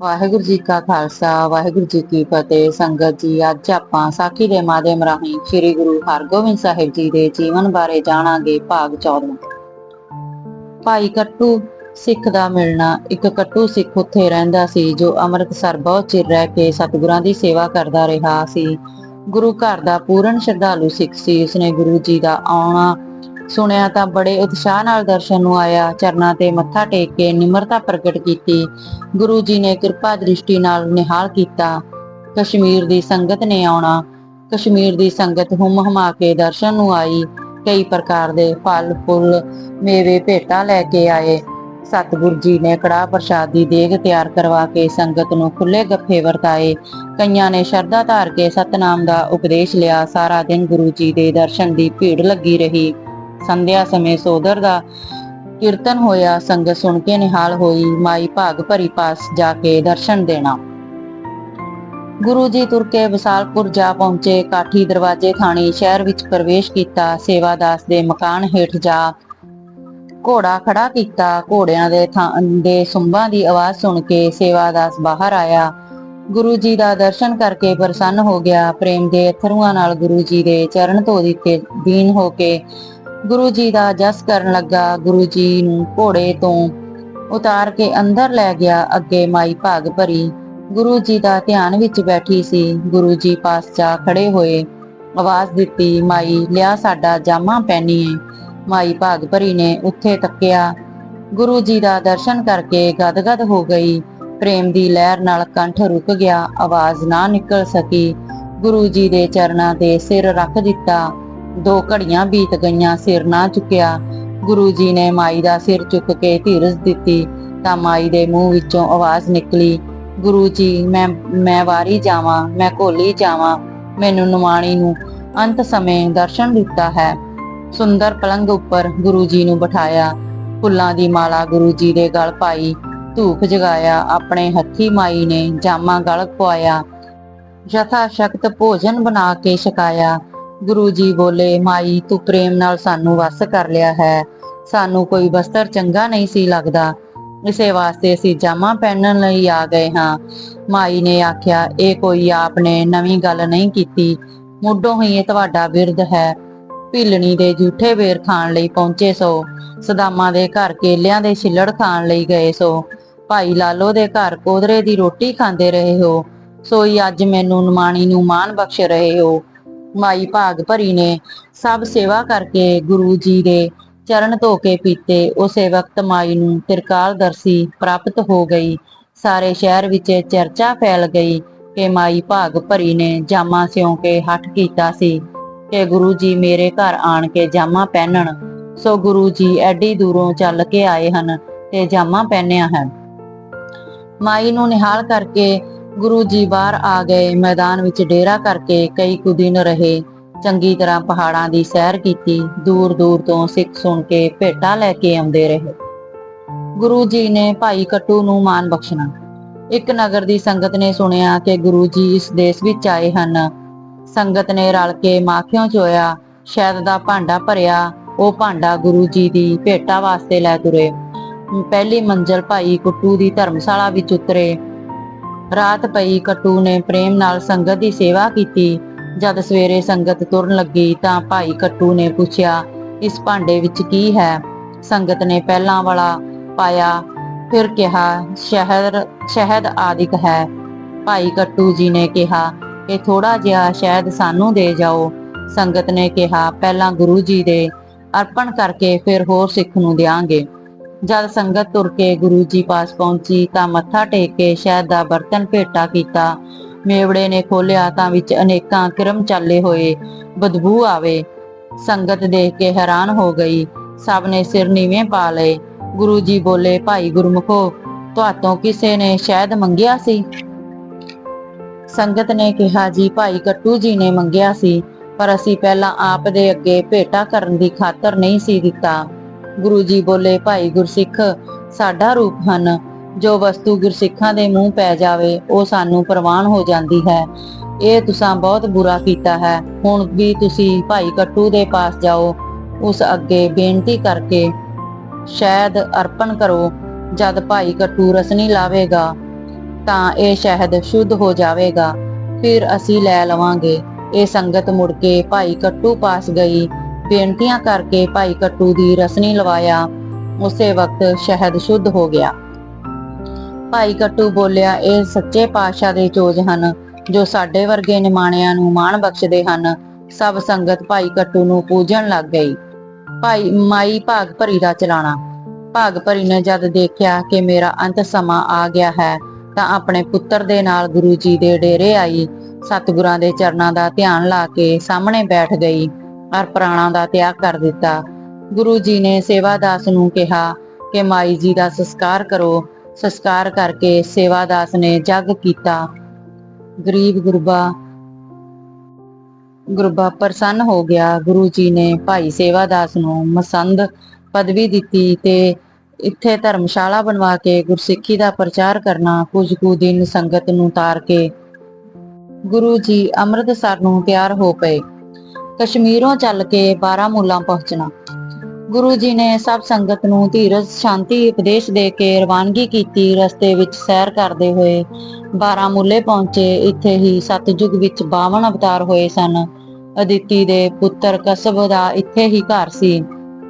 ਵਾਹਿਗੁਰੂ ਜੀ ਕਾ ਖਾਲਸਾ, ਵਾਹਿਗੁਰੂ ਜੀ ਕੀ ਫਤਿਹ। ਸੰਗਤ ਜੀ, ਅੱਜ ਆਪਾਂ ਸਾਖੀ ਦੇ ਮਾਧਿਅਮ ਰਾਹੀਂ ਸ੍ਰੀ ਗੁਰੂ ਹਰਗੋਬਿੰਦ ਸਾਹਿਬ ਜੀ ਦੇ ਜੀਵਨ ਬਾਰੇ ਜਾਣਾਂਗੇ ਭਾਗ 14 ਭਾਈ ਕੱਟੂ ਸਿੱਖ ਦਾ ਮਿਲਣਾ, ਇੱਕ ਕੱਟੂ ਸਿੱਖ ਉੱਥੇ ਰਹਿੰਦਾ ਸੀ ਜੋ ਅੰਮ੍ਰਿਤਸਰ ਬਹੁਤ ਚਿਰ ਰਹਿ ਕੇ ਸਤਿਗੁਰਾਂ ਦੀ ਸੇਵਾ ਕਰਦਾ ਰਿਹਾ ਸੀ। ਗੁਰੂ ਘਰ ਦਾ ਪੂਰਨ ਸ਼ਰਧਾਲੂ ਸਿੱਖ ਸੀ, ਉਸਨੇ ਗੁਰੂ ਜੀ ਦਾ ਆਉਣਾ ਸੁਣਿਆ ਤਾਂ ਬੜੇ ਉਤਸ਼ਾਹ ਨਾਲ ਦਰਸ਼ਨ ਨੂੰ ਆਇਆ, ਚਰਨਾਂ ਤੇ ਮੱਥਾ ਟੇਕ ਕੇ ਨਿਮਰਤਾ ਪ੍ਰਗਟ ਕੀਤੀ। ਗੁਰੂ ਜੀ ਨੇ ਕਿਰਪਾ ਦ੍ਰਿਸ਼ਟੀ ਨਾਲ ਨਿਹਾਲ ਕੀਤਾ। ਕਸ਼ਮੀਰ ਦੀ ਸੰਗਤ ਨੇ ਆਉਣਾ। ਕਸ਼ਮੀਰ ਦੀ ਸੰਗਤ ਹੁਮ ਹਮਾ ਕੇ ਦਰਸ਼ਨ ਨੂੰ ਆਈ। ਕਈ ਪ੍ਰਕਾਰ ਦੇ ਫਲ, ਫੁੱਲ, ਮੇਵੇ, ਭੇਟਾ ਲੈ ਕੇ ਆਏ। ਸਤਿਗੁਰ ਜੀ ਨੇ ਕੜਾਹ ਪ੍ਰਸ਼ਾਦ ਦੀ ਦੇਗ ਤਿਆਰ ਕਰਵਾ ਕੇ ਸੰਗਤ ਨੂੰ ਖੁੱਲੇ ਗੱਫੇ ਵਰਤਾਏ। ਕਈਆਂ ਨੇ ਸ਼ਰਧਾ ਧਾਰ ਕੇ ਸਤਨਾਮ ਦਾ ਉਪਦੇਸ਼ ਲਿਆ। ਸਾਰਾ ਦਿਨ ਗੁਰੂ ਜੀ ਦੇ ਦਰਸ਼ਨ ਦੀ ਭੀੜ ਲੱਗੀ ਰਹੀ। ਸੰਧਿਆ ਸਮੇਂ ਸੋਦਰ ਦਾ ਕੀਰਤਨ ਹੋਇਆ, ਸੰਗਤ ਸੁਣ ਕੇ ਨਿਹਾਲ ਹੋਈ, ਮਾਈ ਭਾਗ ਭਰੀ ਪਾਸ ਜਾ ਕੇ ਦਰਸ਼ਨ ਦੇਣਾ। ਗੁਰੂ ਜੀ ਤੁਰ ਕੇ ਵਿਸਾਲਪੁਰ ਜਾ ਪਹੁੰਚੇ, ਕਾਠੀ ਦਰਵਾਜ਼ੇ ਥਾਣੀ ਸ਼ਹਿਰ ਵਿੱਚ ਪ੍ਰਵੇਸ਼ ਕੀਤਾ ਸੇਵਾਦਾਸ ਦੇ ਮਕਾਨ ਹੇਠ ਜਾ ਘੋੜਾ ਖੜਾ ਕੀਤਾ, ਘੋੜਿਆਂ ਦੇ ਥਾਂ ਦੇ ਸੁੰਬਾਂ ਦੀ ਆਵਾਜ਼ ਸੁਣ ਕੇ ਸੇਵਾਦਾਸ ਬਾਹਰ ਆਇਆ। ਗੁਰੂ ਜੀ ਦਾ ਦਰਸ਼ਨ ਕਰਕੇ ਪ੍ਰਸੰਨ ਹੋ ਗਿਆ, ਪ੍ਰੇਮ ਦੇ ਅਥਰੂਆਂ ਨਾਲ ਗੁਰੂ ਜੀ ਦੇ ਚਰਨ ਧੋ ਦਿੱਤੇ, ਦੀਨ ਹੋ ਕੇ ਗੁਰੂ ਜੀ ਦਾ ਜਸ ਕਰਨ ਲੱਗਾ, ਗੁਰੂ ਜੀ ਨੂੰ ਘੋੜੇ ਤੋਂ ਉਤਾਰ ਕੇ ਅੰਦਰ ਲੈ ਗਿਆ, ਅੱਗੇ ਮਾਈ ਭਾਗ ਭਰੀ। ਗੁਰੂ ਜੀ ਦਾ ਧਿਆਨ ਵਿੱਚ ਬੈਠੀ ਸੀ, ਗੁਰੂ ਜੀ ਪਾਸ ਜਾ ਖੜੇ ਹੋਏ। ਆਵਾਜ਼ ਦਿੱਤੀ, ਮਾਈ, ਲਿਆ ਸਾਡਾ ਜਾਮਾ ਪਹਿਨੀਏ ਮਾਈ ਭਾਗ ਭਰੀ ਨੇ ਉੱਥੇ ਤੱਕਿਆ। ਗੁਰੂ ਜੀ ਦਾ ਦਰਸ਼ਨ ਕਰਕੇ ਗਦਗਦ ਹੋ ਗਈ। ਪ੍ਰੇਮ ਦੀ ਲਹਿਰ ਨਾਲ ਕੰਠ ਰੁਕ ਗਿਆ। ਆਵਾਜ਼ ਨਾ ਨਿਕਲ ਸਕੀ। ਗੁਰੂ ਜੀ ਦੇ ਚਰਨਾਂ ਤੇ ਸਿਰ ਰੱਖ ਦਿੱਤਾ। ਦੋ ਘੜੀਆਂ ਬੀਤ ਗਈਆਂ, ਸਿਰ ਨਾ ਚੁੱਕਿਆ। ਗੁਰੂ ਜੀ ਨੇ ਮਾਈ ਦਾ ਸਿਰ ਚੁੱਕ ਕੇ ਧੀਰਜ ਦਿੱਤੀ ਤਾਂ ਮਾਈ ਦੇ ਮੂੰਹ ਵਿੱਚੋਂ ਆਵਾਜ਼ ਨਿਕਲੀ, ਗੁਰੂ ਜੀ, ਮੈਂ ਮੈਂ ਵਾਰੀ ਜਾਵਾਂ, ਮੈਂ ਘੋਲੀ ਜਾਵਾਂ, ਮੈਨੂੰ ਨਿਮਾਣੀ ਨੂੰ ਅੰਤ ਸਮੇਂ ਦਰਸ਼ਨ ਦਿੱਤਾ ਹੈ। ਸੁੰਦਰ ਪਲੰਗ ਉੱਪਰ ਗੁਰੂ ਜੀ ਨੂੰ ਬਿਠਾਇਆ। ਫੁੱਲਾਂ ਦੀ ਮਾਲਾ ਗੁਰੂ ਜੀ ਦੇ ਗਲ ਪਾਈ, ਧੂਪ ਜਗਾਇਆ, ਆਪਣੇ ਹੱਥੀ ਮਾਈ ਨੇ ਜਾਮਾ ਗਲ ਪਵਾਇਆ ਯਥਾ ਸ਼ਕਤ ਭੋਜਨ ਬਣਾ ਕੇ ਛਕਾਇਆ। ਗੁਰੂ ਜੀ ਬੋਲੇ, ਮਾਈ ਤੂੰ ਪ੍ਰੇਮ ਨਾਲ ਸਾਨੂੰ ਵਸ ਕਰ ਲਿਆ ਹੈ। ਸਾਨੂੰ ਕੋਈ ਵਸਤਰ ਚੰਗਾ ਨਹੀਂ ਸੀ ਲੱਗਦਾ। ਇਸੇ ਵਾਸਤੇ ਅਸੀਂ ਜਾਮਾ ਪਹਿਨਣ ਲਈ ਆ ਗਏ ਹਾਂ। ਮਾਈ ਨੇ ਆਖਿਆ, ਇਹ ਕੋਈ ਆਪਨੇ ਨਵੀਂ ਗੱਲ ਨਹੀਂ ਕੀਤੀ। ਮੁੱਢੋਂ ਹੀ ਇਹ ਤੁਹਾਡਾ ਬਿਰਧ ਹੈ। ਭਿਲਣੀ ਦੇ ਝੂਠੇ ਵੇਰ ਖਾਣ ਲਈ ਪਹੁੰਚੇ ਸੋ। ਸਦਾਮਾਂ ਦੇ ਘਰ ਕੇਲਿਆਂ ਦੇ ਛਿੱਲੜ ਖਾਣ ਲਈ ਗਏ ਸੋ। ਭਾਈ ਲਾਲੋ ਦੇ ਘਰ ਕੋਦਰੇ ਦੀ ਰੋਟੀ ਖਾਂਦੇ ਰਹੇ ਹੋ। ਸੋਈ ਅੱਜ ਮੈਨੂੰ ਨਮਾਣੀ ਨੂੰ ਮਾਨ ਬਖਸ਼ ਰਹੇ ਹੋ। ਮਾਈ ਭਾਗ ਭਰੀ ਨੇ। ਸਭ ਸੇਵਾ ਕਰਕੇ ਗੁਰੂ ਜੀ ਦੇ ਚਰਨ ਧੋ ਕੇ ਪੀਤੇ। ਉਸੇ ਵਕਤ ਮਾਈ ਨੂੰ ਤਿਰਕਾਲ ਦਰਸੀ ਪ੍ਰਾਪਤ ਹੋ ਗਈ। ਸਾਰੇ ਸ਼ਹਿਰ ਵਿੱਚ ਚਰਚਾ ਫੈਲ ਗਈ ਕਿ ਮਾਈ ਭਾਗ ਭਰੀ ਨੇ ਜਾਮਾ ਸਿਉਂ ਕੇ ਹੱਠ ਕੀਤਾ ਸੀ। ਕਿ ਗੁਰੂ ਜੀ ਮੇਰੇ ਘਰ ਆਣ ਕੇ ਜਾਮਾ ਪਹਿਨਣ। ਸੋ ਗੁਰੂ ਜੀ ਐਡੀ ਦੂਰੋਂ ਚੱਲ ਕੇ ਆਏ ਹਨ ਤੇ ਜਾਮਾ ਪਹਿਨਿਆ ਹੈ। ਮਾਈ ਨੂੰ ਨਿਹਾਲ ਕਰਕੇ ਗੁਰੂ ਜੀ ਬਾਹਰ ਆ ਗਏ, ਮੈਦਾਨ ਵਿੱਚ ਡੇਰਾ ਕਰਕੇ ਕਈ ਕੁ ਦਿਨ ਰਹੇ। ਚੰਗੀ ਤਰ੍ਹਾਂ ਪਹਾੜਾਂ ਦੀ ਸੈਰ ਕੀਤੀ, ਦੂਰ ਦੂਰ ਤੋਂ ਸਿੱਖ ਸੁਣ ਕੇ ਭੇਟਾ ਲੈ ਕੇ ਆਉਂਦੇ ਰਹੇ। ਗੁਰੂ ਜੀ ਨੇ ਭਾਈ ਕਟੂ ਨੂੰ ਮਾਨ ਬਖਸ਼ਣਾ। ਇੱਕ ਨਗਰ ਦੀ ਸੰਗਤ ਨੇ ਸੁਣਿਆ ਕਿ ਗੁਰੂ ਜੀ ਇਸ ਦੇਸ਼ ਵਿੱਚ ਆਏ ਹਨ। ਸੰਗਤ ਨੇ ਰਲ ਕੇ ਮਾਖਿਓਂ ਚੋਇਆ, ਸ਼ਹਿਦ ਦਾ ਭਾਂਡਾ ਭਰਿਆ, ਉਹ ਭਾਂਡਾ ਗੁਰੂ ਜੀ ਦੀ ਭੇਟਾ ਵਾਸਤੇ ਲੈ ਤੁਰੇ। ਪਹਿਲੀ ਮੰਜ਼ਲ ਭਾਈ ਕੁੱਟੂ ਦੀ ਧਰਮਸ਼ਾਲਾ ਵਿੱਚ ਉਤਰੇ। ਰਾਤ ਪਈ ਕਟੂ ਨੇ ਪ੍ਰੇਮ ਨਾਲ ਸੰਗਤ ਦੀ ਸੇਵਾ ਕੀਤੀ। ਜਦ ਸਵੇਰੇ ਸੰਗਤ ਤੁਰਨ ਲੱਗੀ ਤਾਂ ਭਾਈ ਕਟੂ ਨੇ ਪੁੱਛਿਆ, ਇਸ ਭਾਂਡੇ ਵਿੱਚ ਕੀ ਹੈ? ਸੰਗਤ ਨੇ ਪਹਿਲਾਂ ਵਾਲਾ ਪਾਇਆ, ਫਿਰ ਕਿਹਾ ਸ਼ਹਿਦ ਸ਼ਹਿਦ ਆਦਿਕ ਹੈ। ਭਾਈ ਕਟੂ ਜੀ ਨੇ ਕਿਹਾ, ਇਹ ਥੋੜਾ ਜਿਹਾ ਸ਼ਹਿਦ ਸਾਨੂੰ ਦੇ ਜਾਓ। ਸੰਗਤ ਨੇ ਕਿਹਾ, ਪਹਿਲਾਂ ਗੁਰੂ ਜੀ ਦੇ ਅਰਪਣ ਕਰਕੇ ਫਿਰ ਹੋਰ ਸਿੱਖ ਨੂੰ ਦਿਆਂਗੇ। ਜਦ ਸੰਗਤ ਤੁਰ ਕੇ ਗੁਰੂ ਜੀ ਪਾਸ ਪਹੁੰਚੀ ਤਾਂ ਮੱਥਾ ਟੇਕ ਕੇ ਸ਼ਹਿਦ ਦਾ ਬਰਤਨ ਭੇਟਾ ਕੀਤਾ। ਮੇਵੜੇ ਨੇ ਖੋਲਿਆ ਤਾਂ ਵਿੱਚ ਅਨੇਕਾਂ ਕਿਰਮ ਚਾਲੇ ਹੋਏ, ਬਦਬੂ ਆਵੇ। ਸੰਗਤ ਦੇਖ ਕੇ ਹੈਰਾਨ ਹੋ ਗਈ। ਸਭ ਨੇ ਸਿਰ ਨੀਵੇਂ ਪਾ ਲਏ। ਗੁਰੂ ਜੀ ਬੋਲੇ, ਭਾਈ ਗੁਰਮੁਖੋ, ਤੁਹਾਤੋਂ ਕਿਸੇ ਨੇ ਸ਼ਹਿਦ ਮੰਗਿਆ ਸੀ? ਸੰਗਤ ਨੇ ਕਿਹਾ, ਜੀ, ਭਾਈ ਕੱਟੂ ਜੀ ਨੇ ਮੰਗਿਆ ਸੀ, ਪਰ ਅਸੀਂ ਪਹਿਲਾਂ ਆਪ ਦੇ ਅੱਗੇ ਭੇਟਾ ਕਰਨ ਦੀ ਖਾਤਰ ਨਹੀਂ ਸੀ ਦਿੱਤਾ। ਗੁਰੂ ਜੀ ਬੋਲੇ, ਭਾਈ ਗੁਰਸਿੱਖ, ਸਾਡਾ ਰੂਪ ਹਨ। ਜੋ ਵਸਤੂ ਗੁਰਸਿੱਖਾਂ ਦੇ ਮੂੰਹ ਪੈ ਜਾਵੇ, ਉਹ ਸਾਨੂੰ ਪ੍ਰਵਾਨ ਹੋ ਜਾਂਦੀ ਹੈ। ਇਹ ਤੁਸੀਂ ਬਹੁਤ ਬੁਰਾ ਕੀਤਾ ਹੈ। ਹੁਣ ਵੀ ਤੁਸੀਂ ਭਾਈ ਕੱਟੂ ਦੇ ਪਾਸ ਜਾਓ। ਉਸ ਅੱਗੇ ਬੇਨਤੀ ਕਰਕੇ ਸ਼ਹਿਦ ਅਰਪਣ ਕਰੋ। ਜਦ ਭਾਈ ਕੱਟੂ ਰਸਨੀ ਲਾਵੇਗਾ, ਤਾਂ ਇਹ ਸ਼ਹਿਦ ਸ਼ੁੱਧ ਹੋ ਜਾਵੇਗਾ। ਫਿਰ ਅਸੀਂ ਲੈ ਲਵਾਂਗੇ। ਇਹ ਸੰਗਤ ਮੁੜ ਕੇ ਭਾਈ ਕੱਟੂ ਪਾਸ ਗਈ। ਬੇਨਤੀਆਂ ਕਰਕੇ ਭਾਈ ਕੱਟੂ ਦੀ ਰਸਨੀ ਲਵਾਇਆ, ਉਸੇ ਵਕਤ ਸ਼ਹਿਦ ਸ਼ੁੱਧ ਹੋ ਗਿਆ। ਭਾਈ ਕੱਟੂ ਬੋਲਿਆ, ਇਹ ਸੱਚੇ ਪਾਤਸ਼ਾਹ ਦੇ ਚੋਜ ਹਨ, ਜੋ ਸਾਡੇ ਵਰਗੇ ਨਿਮਾਣਿਆਂ ਨੂੰ ਮਾਣ ਬਖਸ਼ਦੇ ਹਨ। ਸਭ ਸੰਗਤ ਭਾਈ ਕੱਟੂ ਨੂੰ ਪੂਜਣ ਲੱਗ ਗਈ। ਭਾਈ ਮਾਈ ਭਾਗ ਭਰੀ ਦਾ ਚਲਾਣਾ। ਭਾਗ ਭਰੀ ਨੇ ਜਦ ਦੇਖਿਆ ਕਿ ਮੇਰਾ ਅੰਤ ਸਮਾਂ ਆ ਗਿਆ ਹੈ, ਤਾਂ ਆਪਣੇ ਪੁੱਤਰ ਦੇ ਨਾਲ ਗੁਰੂ ਜੀ ਦੇ ਡੇਰੇ ਆਈ। ਸਤਿਗੁਰਾਂ ਦੇ ਚਰਨਾਂ ਦਾ ਧਿਆਨ ਲਾ ਕੇ ਸਾਹਮਣੇ ਬੈਠ ਗਈ। ਔਰ ਪ੍ਰਾਣਾਂ ਦਾ ਤਿਆਗ ਕਰ ਦਿੱਤਾ। ਗੁਰੂ ਜੀ ਨੇ ਸੇਵਾਦਾਸ ਨੂੰ ਕਿਹਾ ਕਿ ਮਾਈ ਜੀ ਦਾ ਸੰਸਕਾਰ ਕਰੋ। ਸੰਸਕਾਰ ਕਰਕੇ ਸੇਵਾਦਾਸ ਨੇ ਜਗ ਕੀਤਾ। ਗਰੀਬ ਗੁਰਬਾ ਗੁਰਬਾ ਪ੍ਰਸੰਨ ਹੋ ਗਿਆ। ਗੁਰੂ ਜੀ ਨੇ ਭਾਈ ਸੇਵਾਦਾਸ ਨੂੰ ਮਸੰਦ ਪਦਵੀ ਦਿੱਤੀ ਤੇ ਇੱਥੇ ਧਰਮਸ਼ਾਲਾ ਬਣਵਾ ਕੇ ਗੁਰਸਿੱਖੀ ਦਾ ਪ੍ਰਚਾਰ ਕਰਨਾ ਕੁਝ ਕੁ ਦਿਨ ਸੰਗਤ ਨੂੰ ਤਾਰ ਕੇ ਗੁਰੂ ਜੀ ਅੰਮ੍ਰਿਤਸਰ ਨੂੰ ਤਿਆਰ ਹੋ ਪਏ। ਕਸ਼ਮੀਰੋਂ ਚੱਲ ਕੇ ਬਾਰਾਮੂਲਾ ਪਹੁੰਚਣਾ। ਗੁਰੂ ਜੀ ਨੇ ਸਭ ਸੰਗਤ ਨੂੰ ਧੀਰਜ, ਸ਼ਾਂਤੀ, ਉਪਦੇਸ਼ ਦੇ ਕੇ ਰਵਾਨਗੀ ਕੀਤੀ, ਰਸਤੇ ਵਿੱਚ ਸੈਰ ਕਰਦੇ ਹੋਏ ਬਾਰਾਮੂਲੇ ਪਹੁੰਚੇ। ਇੱਥੇ ਹੀ ਸਤਜੁਗ ਵਿੱਚ 52 ਅਵਤਾਰ ਹੋਏ ਸਨ। ਅਦਿੱਤੀ ਦੇ ਪੁੱਤਰ ਕਸਬ ਦਾ ਇੱਥੇ ਹੀ ਘਰ ਸੀ।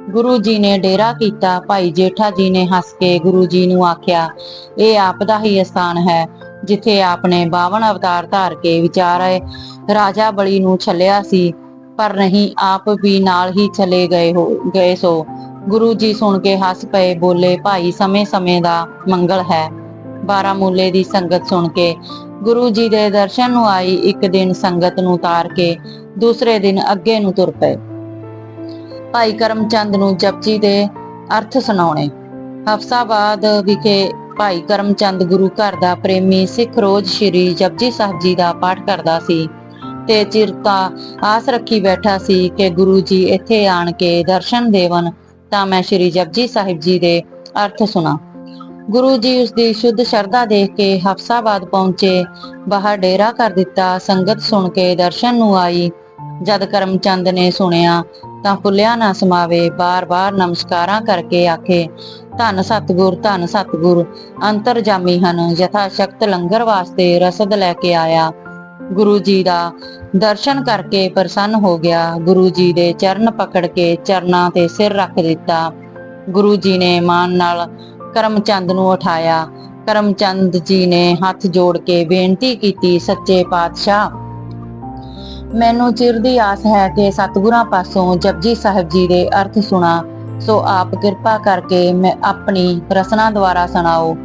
ਗੁਰੂ ਜੀ ਨੇ ਡੇਰਾ ਕੀਤਾ। ਭਾਈ ਜੇਠਾ ਜੀ ਨੇ ਹੱਸ ਕੇ ਗੁਰੂ ਜੀ ਨੂੰ ਆਖਿਆ, ਇਹ ਆਪ ਦਾ ਹੀ ਸਥਾਨ ਹੈ, ਜਿੱਥੇ ਆਪਨੇ 52 ਅਵਤਾਰ ਧਾਰ ਕੇ ਵਿਚਾਰੇ ਰਾਜਾ ਬਲੀ ਨੂੰ ਛੱਲਿਆ ਸੀ। ਪਰ ਨਹੀਂ, ਆਪ ਵੀ ਨਾਲ ਹੀ ਚਲੇ ਗਏ ਹੋ, ਗਏ ਸੋ। ਗੁਰੂ ਜੀ ਸੁਣ ਕੇ ਹੱਸ ਪਏ, ਬੋਲੇ, ਭਾਈ, ਸਮੇਂ-ਸਮੇਂ ਦਾ ਮੰਗਲ ਹੈ। ਬਾਰਾਮੂਲੇ ਦੀ ਸੰਗਤ ਸੁਣ ਕੇ, ਗੁਰੂ ਜੀ ਦੇ ਦਰਸ਼ਨ ਨੂੰ ਆਈ, ਇੱਕ ਦਿਨ ਸੰਗਤ ਨੂੰ ਤਾਰ ਕੇ, ਦੂਸਰੇ ਦਿਨ ਅੱਗੇ ਨੂੰ ਤੁਰ ਪਏ। ਭਾਈ ਕਰਮਚੰਦ ਨੂੰ ਜਪਜੀ ਦੇ ਅਰਥ ਸੁਣਾਉਣੇ। ਹਫਸਾਬਾਦ ਵਿਖੇ ਭਾਈ ਕਰਮਚੰਦ ਗੁਰੂ ਘਰ ਦਾ ਪ੍ਰੇਮੀ ਸਿੱਖ ਰੋਜ਼ ਸ਼੍ਰੀ ਜਪਜੀ ਸਾਹਿਬ ਜੀ ਦਾ ਪਾਠ ਕਰਦਾ ਸੀ। ਤੇ ਚਿਰਤਾ ਆਸ ਰੱਖੀ ਬੈਠਾ ਸੀ ਕਿ ਗੁਰੂ ਜੀ ਇੱਥੇ ਆਣ ਕੇ ਦਰਸ਼ਨ ਦੇਵਨ, ਤਾਂ ਮੈਂ ਸ਼੍ਰੀ ਜਪਜੀ ਸਾਹਿਬ ਜੀ ਦੇ ਅਰਥ ਸੁਣਾ। ਗੁਰੂ ਜੀ ਉਸ ਦੀ ਸ਼ੁੱਧ ਸ਼ਰਧਾ ਦੇਖ ਕੇ ਹਫਸਾਬਾਦ ਪਹੁੰਚੇ, ਬਾਹਰ ਡੇਰਾ ਕਰ ਦਿੱਤਾ, ਸੰਗਤ ਸੁਣ ਕੇ ਦਰਸ਼ਨ ਨੂੰ ਆਈ। ਜਦ ਕਰਮਚੰਦ ਨੇ ਸੁਣਿਆ, ਤਾਂ ਫੁੱਲਿਆ ਨਾ ਸਮਾਵੇ, ਬਾਰ-ਬਾਰ ਨਮਸਕਾਰਾਂ ਕਰਕੇ ਆਖੇ, ਧੰਨ ਸਤਗੁਰ ਧੰਨ ਸਤਗੁਰ, ਅੰਤਰਜਾਮੀ ਹਨ ਯਥਾ ਸ਼ਕਤ ਲੰਗਰ ਵਾਸਤੇ ਰਸਦ ਲੈ ਕੇ ਆਇਆ। ਗੁਰੂ ਜੀ ਦਾ ਦਰਸ਼ਨ ਕਰਕੇ ਪ੍ਰਸੰਨ ਹੋ ਗਿਆ। ਗੁਰੂ ਜੀ ਦੇ ਚਰਨ ਪਕੜ ਕੇ ਚਰਨਾਂ ਤੇ ਸਿਰ ਰੱਖ ਦਿੱਤਾ। ਗੁਰੂ ਜੀ ਨੇ ਮਾਨ ਨਾਲ ਕਰਮਚੰਦ ਨੂੰ ਉਠਾਇਆ। ਕਰਮਚੰਦ ਜੀ ਨੇ ਹੱਥ ਜੋੜ ਕੇ ਬੇਨਤੀ ਕੀਤੀ, ਸੱਚੇ ਪਾਤਸ਼ਾਹ, ਮੈਨੂੰ ਚਿਰ ਦੀ ਆਸ ਹੈ ਕਿ ਸਤਿਗੁਰਾਂ ਪਾਸੋਂ ਜਪਜੀ ਸਾਹਿਬ ਜੀ ਦੇ ਅਰਥ ਸੁਣਾ। ਸੋ ਆਪ ਕਿਰਪਾ ਕਰਕੇ ਮੈਂ ਆਪਣੀ ਰਸਨਾ ਦੁਆਰਾ ਸੁਣਾਓ।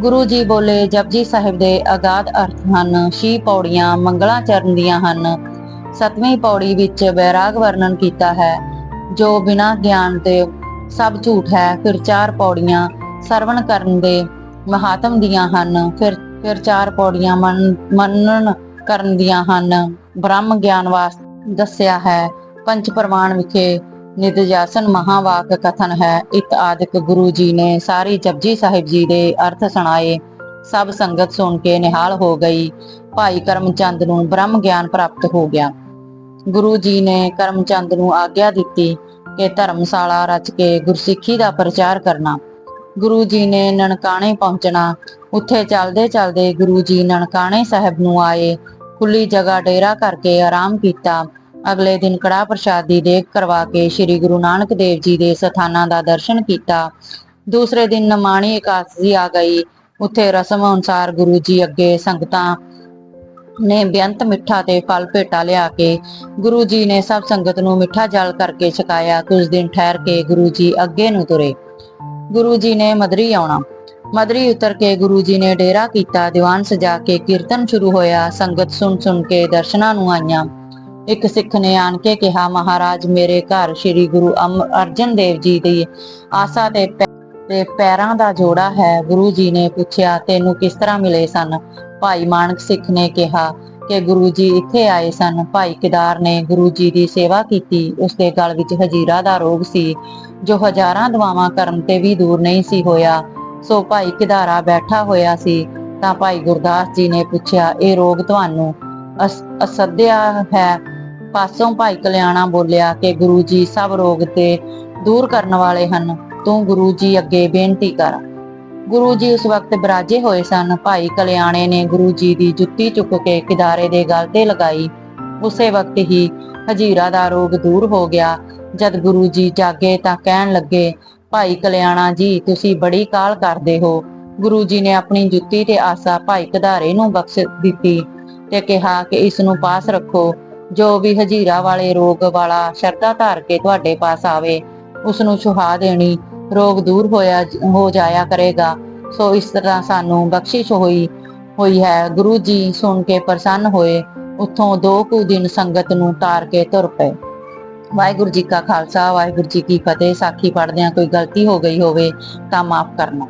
ਗੁਰੂ ਜੀ ਬੋਲੇ ਜਪਜੀ ਸਾਹਿਬ ਦੇ ਅਗਾਧ ਅਰਥ ਹਨ। ਛੀ ਪੌੜੀਆਂ ਮੰਗਲਾ ਚਰਨ ਦੀਆਂ ਹਨ। ਸਤਵੀਂ ਪੌੜੀ ਵਿੱਚ ਵੈਰਾਗ ਵਰਣਨ ਕੀਤਾ ਹੈ, ਜੋ ਬਿਨਾਂ ਗਿਆਨ ਦੇ ਸਭ ਝੂਠ ਹੈ। ਫਿਰ ਚਾਰ ਪੌੜੀਆਂ ਸਰਵਣ ਕਰਨ ਦੇ ਮਹਾਤਮ ਦੀਆਂ ਹਨ। ਫਿਰ ਫਿਰ ਚਾਰ ਪੌੜੀਆਂ ਮੰਨ- ਮੰਨਣ ਕਰਨ ਦੀਆਂ ਹਨ। ਬ੍ਰਹਮ ਗਿਆਨ ਵਾਸਤੇ ਦੱਸਿਆ ਹੈ, ਪੰਜ ਪ੍ਰਮਾਣ ਵਿਖੇ ਨਿਦਜਾਸਨ ਮਹਾਵਾਕ ਕਥਨ ਹੈ, ਇਤ ਆਦਿਕ ਗੁਰੂ ਜੀ ਨੇ ਸਾਰੀ ਜਪਜੀ ਸਾਹਿਬ ਜੀ ਦੇ ਅਰਥ ਸੁਣਾਏ। ਸਭ ਸੰਗਤ ਸੁਣ ਕੇ ਨਿਹਾਲ ਹੋ ਗਈ। ਭਾਈ ਕਰਮਚੰਦ ਨੂੰ ਬ੍ਰਹਮ ਗਿਆਨ ਪ੍ਰਾਪਤ ਹੋ ਗਿਆ। ਗੁਰੂ ਜੀ ਨੇ ਕਰਮਚੰਦ ਨੂੰ ਆਗਿਆ ਦਿੱਤੀ ਕਿ ਧਰਮਸ਼ਾਲਾ ਰਚ ਕੇ ਗੁਰਸਿੱਖੀ ਦਾ ਪ੍ਰਚਾਰ ਕਰਨਾ। ਗੁਰੂ ਜੀ ਨੇ ਨਨਕਾਣੇ ਪਹੁੰਚਣਾ। ਉੱਥੇ ਚੱਲਦੇ ਚੱਲਦੇ ਗੁਰੂ ਜੀ ਨਨਕਾਣੇ ਸਾਹਿਬ ਨੂੰ ਆਏ। ਖੁੱਲੀ ਜਗ੍ਹਾ ਡੇਰਾ ਕਰਕੇ ਆਰਾਮ ਕੀਤਾ। ਅਗਲੇ ਦਿਨ ਕੜਾ ਪ੍ਰਸ਼ਾਦ ਦੀ ਦੇਖ ਕਰਵਾ ਕੇ ਸ੍ਰੀ ਗੁਰੂ ਨਾਨਕ ਦੇਵ ਜੀ ਦੇ ਸਥਾਨਾਂ ਦਾ ਦਰਸ਼ਨ ਕੀਤਾ। ਦੂਸਰੇ ਦਿਨ ਨਮਾਣੀ ਇਕਾਦਸ਼ੀ ਆ ਗਈ। ਉੱਥੇ ਰਸਮ ਅਨੁਸਾਰ ਗੁਰੂ ਜੀ ਅੱਗੇ ਸੰਗਤਾਂ ਨੇ ਬੇਅੰਤ ਮਿੱਠਾ ਤੇ ਫਲ ਭੇਟਾ ਲਿਆ ਕੇ ਗੁਰੂ ਜੀ ਨੇ ਸਭ ਸੰਗਤ ਨੂੰ ਮਿੱਠਾ ਜਲ ਕਰਕੇ ਛਕਾਇਆ। ਕੁਝ ਦਿਨ ਠਹਿਰ ਕੇ ਗੁਰੂ ਜੀ ਅੱਗੇ ਨੂੰ ਤੁਰੇ। ਗੁਰੂ ਜੀ ਨੇ ਮਦਰੀ ਆਉਣਾ। ਮਦਰੀ ਉਤਰ ਕੇ ਗੁਰੂ ਜੀ ਨੇ ਡੇਰਾ ਕੀਤਾ। ਦੀਵਾਨ ਸਜਾ ਕੇ ਕੀਰਤਨ ਸ਼ੁਰੂ ਹੋਇਆ। ਸੰਗਤ ਸੁਣ ਸੁਣ ਕੇ ਦਰਸ਼ਨਾਂ ਨੂੰ ਆਈਆਂ। ਇੱਕ ਸਿੱਖ ਨੇ ਆਣ ਕੇ ਕਿਹਾ, ਮਹਾਰਾਜ, ਮੇਰੇ ਘਰ ਸ੍ਰੀ ਗੁਰੂ ਅਮ- ਅਰਜਨ ਦੇਵ ਜੀ ਦੀ ਆਸਾ ਤੇ ਤੇ ਪੈਰਾਂ ਦਾ ਜੋੜਾ ਹੈ। ਗੁਰੂ ਜੀ ਨੇ ਪੁੱਛਿਆ, ਤੈਨੂੰ ਕਿਸ ਤਰ੍ਹਾਂ ਮਿਲੇ ਸਨ? ਭਾਈ ਮਾਨਕ ਸਿੱਖ ਨੇ ਕਿਹਾ, ਕਿ ਗੁਰੂ ਜੀ ਇੱਥੇ ਆਏ ਸਨ। ਭਾਈ ਕਿਦਾਰ ਨੇ ਗੁਰੂ ਜੀ ਦੀ ਸੇਵਾ ਕੀਤੀ। ਉਸ ਦੇ ਗਲ ਵਿੱਚ ਹਜੀਰਾ ਦਾ ਰੋਗ ਸੀ, ਜੋ ਹਜ਼ਾਰਾਂ ਦਵਾਵਾਂ ਕਰਨ ਤੇ ਵੀ ਦੂਰ ਨਹੀਂ ਸੀ ਹੋਇਆ। ਸੋ ਭਾਈ ਕਿਦਾਰਾ ਬੈਠਾ ਹੋਇਆ ਸੀ, ਤਾਂ ਭਾਈ ਗੁਰਦਾਸ ਜੀ ਨੇ ਪੁੱਛਿਆ, ਇਹ ਰੋਗ ਤੁਹਾਨੂੰ ਅਸ- ਅਸੱਧਿਆ ਹੈ? ਪਾਸੋਂ ਭਾਈ ਕਲਿਆਣਾ ਬੋਲਿਆ ਕਿ ਗੁਰੂ ਜੀ ਸਭ ਰੋਗ ਤੇ ਦੂਰ ਕਰਨ ਵਾਲੇ ਹਨ, ਤੂੰ ਗੁਰੂ ਜੀ ਅੱਗੇ ਬੇਨਤੀ ਕਰ। ਗੁਰੂ ਜੀ ਉਸ ਵਕਤ ਬਿਰਾਜੇ ਹੋਏ ਸਨ। ਭਾਈ ਕਲਿਆਣੇ ਨੇ ਗੁਰੂ ਜੀ ਦੀ ਜੁੱਤੀ ਚੁੱਕ ਕੇ ਕਿਦਾਰੇ ਦੇ ਗਲ ਤੇ ਲਗਾਈ। ਉਸੇ ਵਕਤ ਹੀ ਹਜੀਰਾ ਦਾ ਰੋਗ ਦੂਰ ਹੋ ਗਿਆ। ਜਦ ਗੁਰੂ ਜੀ ਜਾਗੇ ਤਾਂ ਕਹਿਣ ਲੱਗੇ, ਭਾਈ ਕਲਿਆਣਾ ਜੀ, ਤੁਸੀਂ ਬੜੀ ਕਾਲ ਕਰਦੇ ਹੋ। ਗੁਰੂ ਜੀ ਨੇ ਆਪਣੀ ਜੁੱਤੀ ਤੇ ਆਸਾ ਭਾਈ ਕਧਾਰੇ ਨੂੰ ਬਖਸ਼ ਦਿੱਤੀ ਤੇ ਕਿਹਾ ਕਿ ਇਸ ਨੂੰ ਪਾਸ ਰੱਖੋ। ਜੋ ਵੀ ਹਜੀਰਾ ਵਾਲੇ ਰੋਗ ਵਾਲਾ ਸ਼ਰਧਾ ਧਾਰ ਕੇ ਤੁਹਾਡੇ ਪਾਸ ਆਵੇ ਉਸ ਨੂੰ ਛੁਹਾ ਦੇਣੀ, ਰੋਗ ਦੂਰ ਹੋਇਆ ਹੋ ਜਾਇਆ ਕਰੇਗਾ। ਸੋ ਇਸ ਤਰ੍ਹਾਂ ਸਾਨੂੰ ਬਖਸ਼ਿਸ਼ ਹੋਈ ਹੋਈ ਹੈ। ਗੁਰੂ ਜੀ ਸੁਣ ਕੇ ਪ੍ਰਸੰਨ ਹੋਏ, ਉੱਥੋਂ ਦੋ ਕੁ ਦਿਨ ਸੰਗਤ ਨੂੰ ਤਾਰ ਕੇ ਤੁਰ ਪਏ। ਵਾਹਿਗੁਰੂ ਜੀ ਕਾ ਖਾਲਸਾ, ਵਾਹਿਗੁਰੂ ਜੀ ਕੀ ਫਤਿਹ। ਸਾਖੀ ਪੜ੍ਹਦਿਆਂ ਕੋਈ ਗਲਤੀ ਹੋ ਗਈ ਹੋਵੇ, ਤਾਂ ਮਾਫ ਕਰਨਾ।